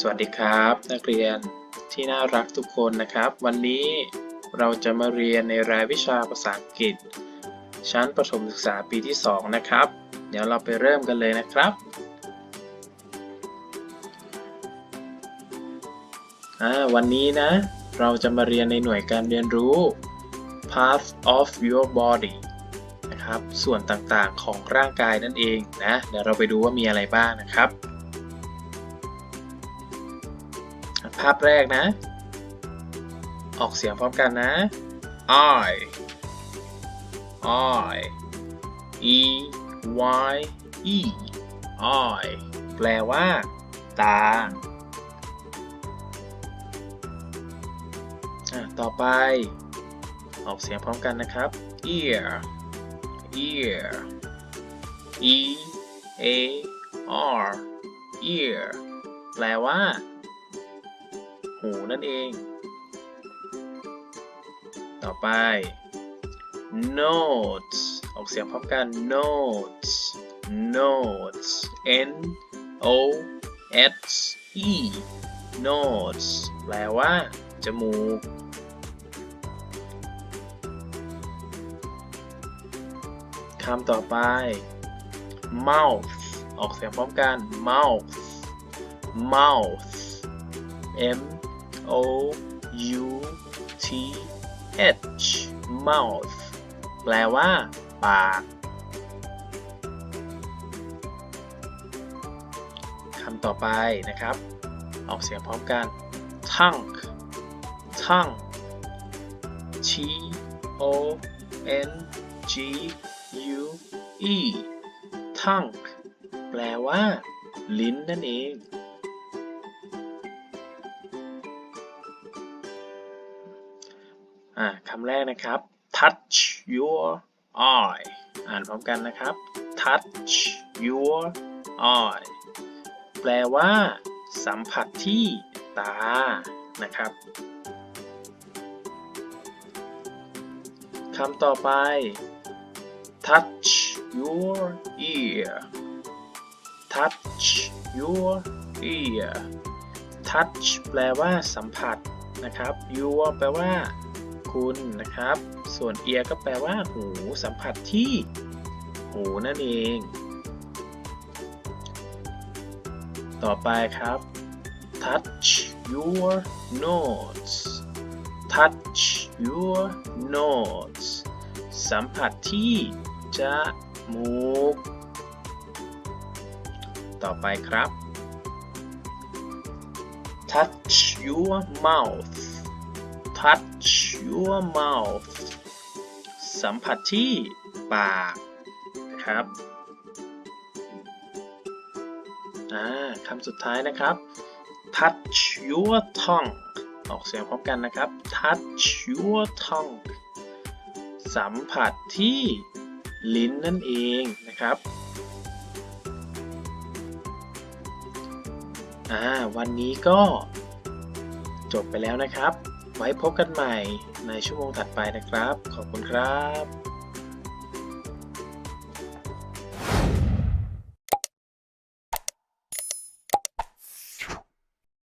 สวัสดีครับ นักเรียนที่น่ารักทุกคนนะครับ วันนี้เราจะมาเรียนในรายวิชาภาษาอังกฤษ ชั้นประถมศึกษาปีที่ 2 นะครับ เดี๋ยวเราไปเริ่มกันเลยนะครับวันนี้นะ เราจะมาเรียนในหน่วยการเรียนรู้ parts of your body นะครับ ส่วนต่างๆของร่างกายนั่นเองนะ เดี๋ยวเราไปดูว่ามีอะไรบ้างนะครับ ภาพแรกนะ ออกเสียงพร้อมกันนะ I I E Y E I แปลว่า ตา ต่อไป ออกเสียงพร้อมกันนะครับ ear ear E A R ear แปลว่า หูนั่นเอง ต่อไป notes ออกเสียงพร้อมกัน notes notes n o s e notes แปลว่า จมูก คำต่อไป mouth ออกเสียงพร้อมกัน mouth mouth M O U T H mouth แปลว่า ปากคำต่อไปนะครับ ออกเสียงพร้อมกัน tongue tongue T O N G U E tongue แปลว่า ลิ้นนั่นเอง อ่าคำแรกนะครับ touch your eye อ่านพร้อมกันนะครับ touch your eye แปลว่า สัมผัสที่ตา นะครับคำต่อไป touch your ear touch your ear touch แปลว่าสัมผัสนะครับ your แปลว่า คุณนะครับ ส่วน ear ก็แปลว่าหูสัมผัสที่หูนั่นเอง ต่อไปครับ touch your nose touch your nose สัมผัสที่จมูก ต่อไปครับ touch your mouth touch your mouth สัมผัสที่ปากนะครับคำสุดท้ายนะครับ touch your tongue ออกเสียงพร้อมกันนะครับ touch your tongue สัมผัสที่ลิ้นนั่นเองนะครับวันนี้ก็จบไปแล้วนะครับ ไว้พบกันใหม่ในชั่วโมงถัดไปนะครับ ขอบคุณครับ